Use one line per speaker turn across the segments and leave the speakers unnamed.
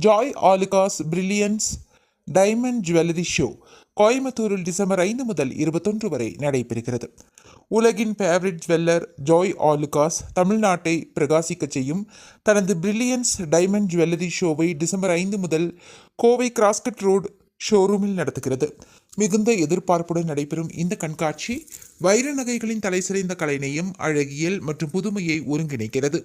Joy Alukkas brilliance diamond jewellery show கோயம்புத்தூரில் December ஐந்து முதல் இருபத்தொன்று வரை நடைபெறுகிறது. உலகின் ஃபேவரட் ஜுவல்லர் ஜாய் ஆலுகாஸ் தமிழ்நாட்டை பிரகாசிக்கச் செய்யும் தனது பிரில்லியன்ஸ் டைமண்ட் ஜுவல்லரி ஷோவை டிசம்பர் ஐந்து முதல் கோவை கிராஸ்கட் ரோடு ஷோரூமில் நடத்துகிறது. மிகுந்த எதிர்பார்ப்புடன் நடைபெறும் இந்த கண்காட்சி வைர நகைகளின் தலைசிறைந்த கலைநயம் அழகியல் மற்றும் புதுமையை ஒருங்கிணைக்கிறது.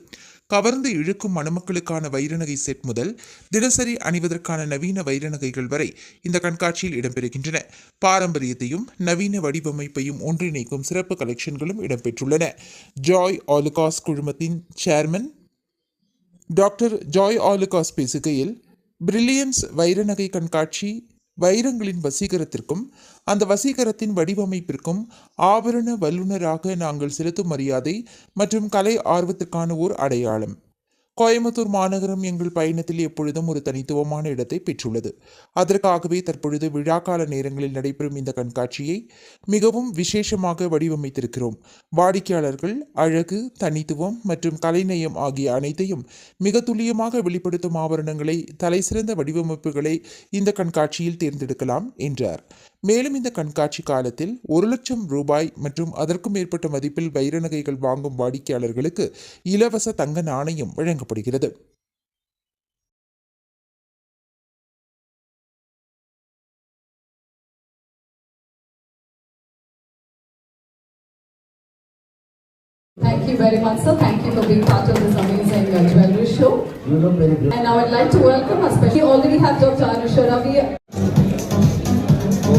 கவர்ந்து இழுக்கும் மணமக்களுக்கான வைரநகை செட் முதல் தினசரி அணிவதற்கான நவீன வைரநகைகள் வரை இந்த கண்காட்சியில் இடம்பெறுகின்றன. பாரம்பரியத்தையும் நவீன வடிவமைப்பையும் ஒன்றிணைக்கும் சிறப்பு கலெக்ஷன்களும் இடம்பெற்றுள்ளன. ஜாய் ஆலுகாஸ் குழுமத்தின் சேர்மன் டாக்டர் ஜாய் ஆலுகாஸ் பேசுகையில் பிரில்லியன்ஸ் வைரநகை கண்காட்சி வைரங்களின் வசீகரத்திற்கும் அந்த வசீகரத்தின் வடிவமைப்பிற்கும் ஆபரண வல்லுநராக நாங்கள் செலுத்தும் மரியாதை மற்றும் கலை ஆர்வத்திற்கான ஓர் அடையாளம். கோயம்புத்தூர் மாநகரம் எங்கள் பயணத்தில் எப்பொழுதும் ஒரு தனித்துவமான இடத்தை பெற்றுள்ளது. அதற்காகவே தற்பொழுது விழாக்கால நேரங்களில் நடைபெறும் இந்த கண்காட்சியை மிகவும் விசேஷமாக வடிவமைத்திருக்கிறோம். வாடிக்கையாளர்கள் அழகு தனித்துவம் மற்றும் கலைநயம் ஆகிய அனைத்தையும் மிக துல்லியமாக வெளிப்படுத்தும் ஆபரணங்களை தலைசிறந்த வடிவமைப்புகளை இந்த கண்காட்சியில் தேர்ந்தெடுக்கலாம் என்றார். மேலும் இந்த கண்காட்சி காலத்தில் ஒரு லட்சம் ரூபாய் மற்றும் அதற்கும் மேற்பட்ட மதிப்பில் வைர நகைகள் வாங்கும் வாடிக்கையாளர்களுக்கு இலவச தங்க நாணயம் வழங்கப்படுகிறது
Thank you very much, sir. Thank you for being part of this amazing uh, jewelry show.
You look very good.
And now I'd like to welcome, especially already have Dr. Anusha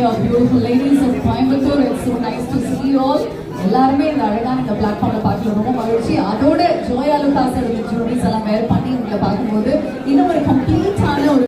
much, my dear beautiful ladies of Coimbatore. It's so nice to see you all. எல்லாருமே இந்த அழகான இந்த பிளாட்ஃபார்ம்ல பார்க்கல ரொம்ப மகிழ்ச்சி அதோட Joya லுகாஸோட juris எல்லாம் வேர் பண்ணி உங்களை பார்க்கும்போது இன்னும் ஒரு கம்ப்ளீட்டான ஒரு